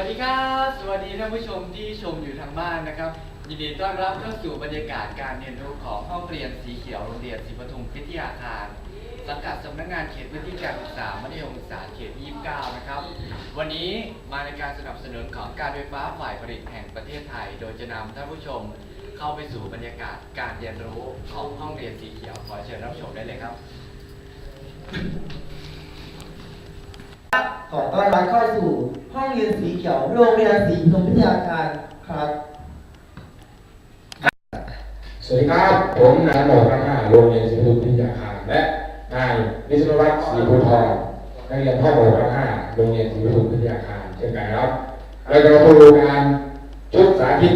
วัสดีครับ สวัสดีท่านผู้ชมที่ชมอยู่ทางบ้านนะครับ ยินดีต้อนรับเข้าสู่บรรยากาศการเรียนรู้ของห้องเรียนสีเขียวโรงเรียนศรีปทุมพิทยาคาร สังกัดสำนักงานเขตพื้นที่การศึกษามัธยมศึกษาเขต 29 นะครับ วันนี้มาในการสนับสนุนของการไฟฟ้าฝ่ายผลิตแห่งประเทศไทย โดยจะนำท่านผู้ชมเข้าไปสู่บรรยากาศการเรียนรู้ของห้องเรียนสีเขียว ขอเชิญรับชมได้เลยครับขอต้อนรับเข้าสู่ ห้องเรียนสีเขียว โรงเรียนสีพนมพิทยาการครับ สวัสดีครับ ผมนายหมอครับโรงเรียนศรีปทุมพิทยาคารและนายนิสรวัฒน์ศรีภูทองนักเรียนพ่อหมอครับโรงเรียนศรีปทุมพิทยาคารเช่นกันครับ เราจะมาดูงานชุดสาธิต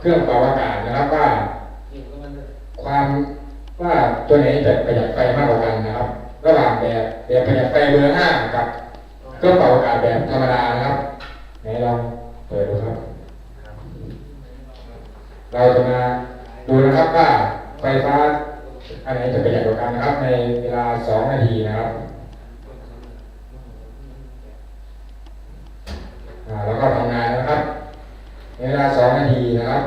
เครื่องเป่าอากาศนะครับว่า ความว่าตัวไหนจะประหยัดไฟมากกว่ากันนะครับ ระหว่างแบบแบบประหยัดไฟเบอร์ห้ากับ เครื่องเป่าอากาศแบบธรรมดานะครับไหนลองเปิดดูครับ เราจะมาดูนะครับว่าไฟฟ้าอันไหนจะประหยัดกว่ากันนะครับ ในเวลา 2 นาทีนะครับแล้วก็ทำงานนะครับ ในเวลา 2 นาทีนะครับ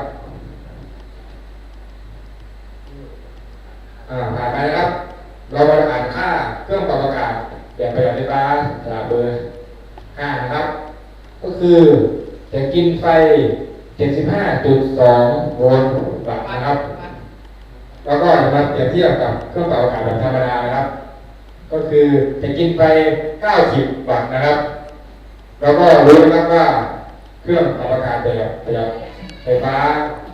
อ่าผ่านไปนะครับ แบบประหยัดไฟฟ้าจากเบอร์5นะครับ ก็คือจะกินไฟ 75.2 โวลต์วัตต์นะครับ แล้วก็มาเปรียบเทียบกับเครื่องเป่าอากาศแบบธรรมดานะครับ ก็คือจะกินไฟ 90 วัตต์นะครับ แล้วก็รู้นะครับว่าเครื่องปรับอากาศแบบประหยัดไฟฟ้า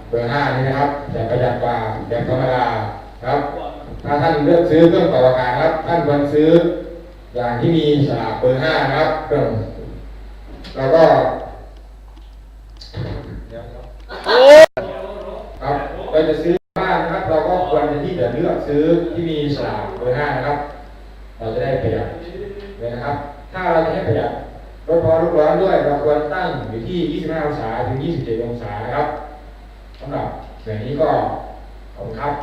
เบอร์5นี้นะครับจะประหยัดกว่าแบบธรรมดาครับ ถ้าท่านเลือกซื้อเครื่องปรับอากาศครับ ท่านควรซื้อ อย่างที่มีฉลากเบอร์5นะครับเครื่องแล้วก็ครับเราจะซื้อบ้านนะครับ เราก็ควรที่จะเลือกซื้อที่มีฉลากเบอร์ห้านะครับ เราจะได้ประหยัดเลยนะครับ ถ้าเราจะให้ประหยัดลดพอลูกร้อนด้วยเราควรตั้งอยู่ที่ 25 องศาถึง 27 องศานะครับสำหรับแบบนี้ก็ขอบคุณครับ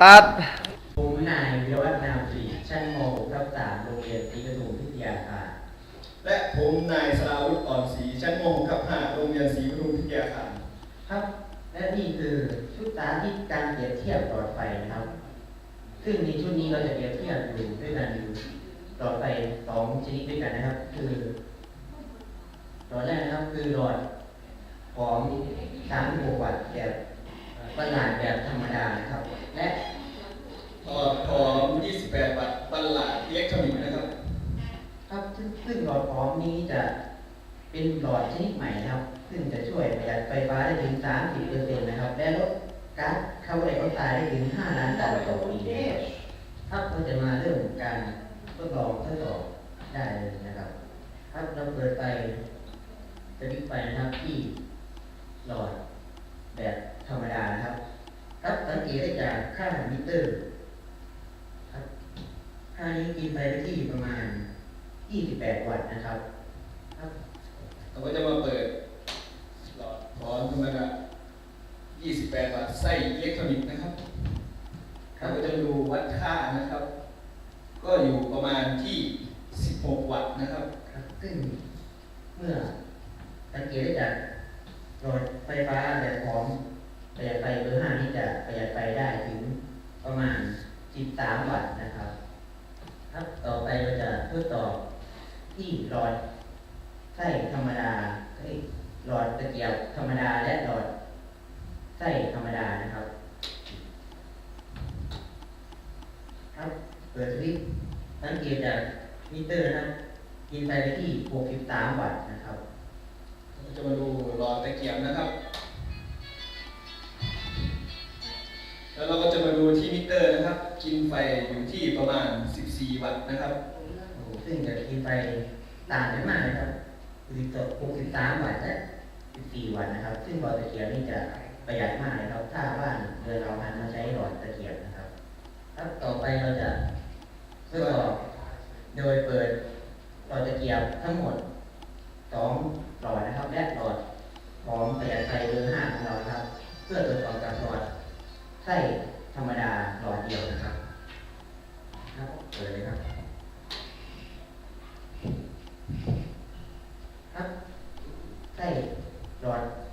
ครับผมนายวิรวัฒน์นามศรี ชั้นม .6 ทับ3โรงเรียนศรีปทุมพิทยาคารและผมนายสราวุฒิอ่อนศรีชั้นม .6 กับ5โรงเรียนศรีปทุมพิทยาคารครับ และนี่คือชุดสาธิตการเปรียบเทียบหลอดไฟนะครับ ซึ่งในชุดนี้เราจะเปรียบเทียบอยู่ด้วยกันอยู่หลอดไฟสองชนิดด้วยกันนะครับ คือหลอดแรกนะครับคือหลอดของ36วัตต์แบบประหลาดแบบธรรมดานะครับ และท อดทอม 28 วัตต์บัลลาดอิเล็กทรอนิกส์นะครับ ครับซึ่งซึ่งหลอดพร้อมนี้จะเป็นหลอดชนิดใหม่นะครับ ซึ่งจะช่วยประหยัดไฟฟ้าได้ถึง 30%นะครับ และลดก๊าซคาร์บอนไดออกไซด์ได้ถึง 5 ล้านตันต่อปีนะครับครับเราจะมาเริ่มการทดลองทดสอบได้เลยนะครับ ครับเราเปิดไฟสวิตช์ไฟนะครับที่หลอดแบบธรรมดานะครับ ครับสังเกตได้จากค่ามิเตอร์ ค่านี้กินไปได้ที่ประมาณ 28 วัตต์นะครับครับเราก็จะมาเปิดหลอดทอนธรรมดา28วัตต์ไส้อิเล็กทรอนิกส์นะครับเราก็จะดูวัดค่านะครับ ก็อยู่ประมาณที่ 16 วัตต์นะครับครับซึ่งเมื่อสังเกตได้จากหลอดไฟฟ้าแบบพร้อมประหยัดไฟเบอร์5นี่จะประหยัดไฟได้ถึงประมาณ 13 วัตต์นะครับครับ ทดสอบที่หลอดไส้ธรรมดาเอ้ยหลอดตะเกียบธรรมดาและหลอดไส้ธรรมดานะครับ ครับเปิดสวิตช์สังเกตจากมิเตอร์นะครับกินไปไปที่ 63 วัตต์นะครับเราจะมาดูหลอดตะเกียบนะครับ แล้วเราก็จะมาดูที่มิเตอร์นะครับ กินไฟอยู่ที่ประมาณ 14 วัตต์นะครับ โอ้โหซึ่งจะกินไปต่างกันมากนะครับ63วัตต์และ14วัตต์นะครับ ซึ่งหลอดตะเกียบนี่จะประหยัดมากเลยครับ ถ้าว่าเดินเราหันมาใช้หลอดตะเกียบนะครับครับต่อไปเราจะทดสอบโดยเปิดหลอดตะเกียบทั้งหมด2หลอดนะครับ และหลอดของประหยัดไฟเบอร์5ของเราครับ เพื่อตรวจสอบกับหลอดไส้ธรรมดาหลอดเดียวนะครับ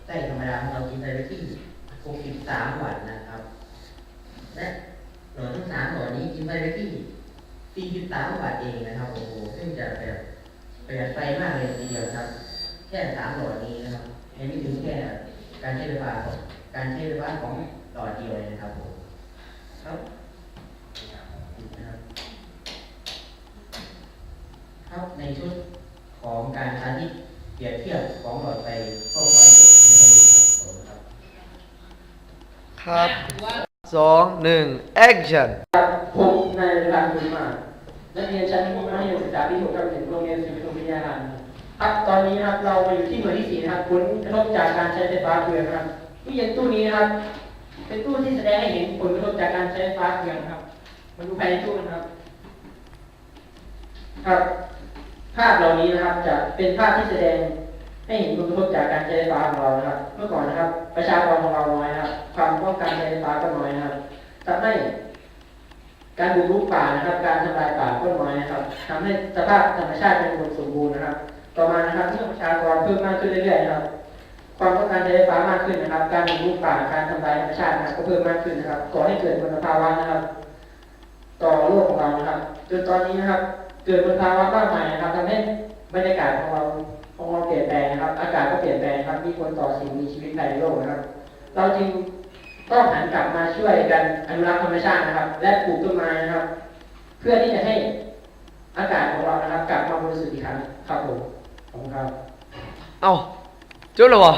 ไส้ธรรมดาของเรากินไปที่หกสิบสวันนะครับ และหลอดทั้ง3หลอดนี้กินไปที่สี่สิวันเองนะครับโอ้โหซึ่งจะแบบประหยัดไฟมากเลยทีเดียวครับ แค่3หลอดนี้นะครับยังไม่ถึงแค่การใช้ไฟฟ้าการใช้ไฟฟ้าของหลอดเดียวเลยนะครับผมครับครับในชุดของการสาธิตเปรียบเทียบของหลอดไฟ ครับสองหนึ่ง action ผมนายรันบุญมานักเรียนชั้นมัธยมศึกษาปีหกทับหนึ่งโรงเรียนศรีปทุมวิทยาคารครับตอนนี้ครับเรามาอยู่ที่หน่วยที่สี่นะครับผลกระทบจากการใช้ไฟฟ้าเกลือนครับตู้เย็นตู้นี้นะครับ เป็นตู้ที่แสดงให้เห็นผลกระทบจากการใช้ไฟฟ้าเกลือนครับมาดูภายในตู้นะครับ ครับ ภาพเหล่านี้นะครับจะเป็นภาพที่แสดง ให้เห็นผลกระทบจากการใช้ไฟฟ้าของเรานะครับ เมื่อก่อนนะครับ ประชากรของเราน้อยนะครับ ความต้องการใช้ไฟฟ้าก็น้อยนะครับทำให้การบุกรุกป่านะครับ การทำลายป่าต้นไม้นะครับทำให้สภาพธรรมชาติเป็นสมบูรณ์นะครับ ต่อมานะครับเมื่อประชากรเพิ่มมากขึ้นเรื่อยๆนะครับ ความต้องการใช้ไฟฟ้ามากขึ้นนะครับ การบุกรุกป่าการทำลายธรรมชาตินะครับก็เพิ่มมากขึ้นนะครับก่อให้เกิดมลภาวะนะครับ ต่อโลกของเรานะครับจนตอนนี้นะครับ เกิดมลภาวะมากมายนะครับทำให้บรรยากาศของเรา ของเราเปลี่ยนแปลงนะครับ อากาศก็เปลี่ยนแปลงครับมีผลต่อสิ่งมีชีวิตภายในโลกนะครับ เราจึงต้องหันกลับมาช่วยกันอนุรักษ์ธรรมชาตินะครับ และปลูกต้นไม้นะครับ เพื่อที่จะให้อากาศของเรานะครับ กลับมาบริสุทธิ์อีกครั้งครับผมขอบคุณครับเอ้าจุดแล้ววะ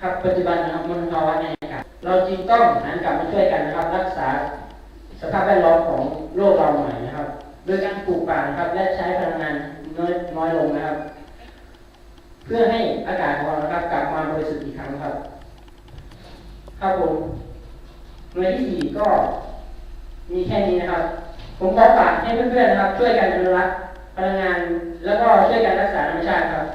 ครับปัจจุบันนะครับมลภาวะในอากาศเราจึงต้องหันกลับมาช่วยกันนะครับ รักษาสภาพแวดล้อมของโลกเราใหม่นะครับ โดยการปลูกป่านะครับและใช้พลังงาน น้อยน้อยลงนะครับ เพื่อให้อากาศของเรานะครับกลับมาบริสุทธิ์อีกครั้งครับ ครับผมหน่วยที่สี่ก็ มีแค่นี้นะครับ ผมขอฝากให้เพื่อนๆนะครับ ช่วยกันอนุรักษ์พลังงาน แล้วก็ช่วยกันรักษาธรรมชาติครับ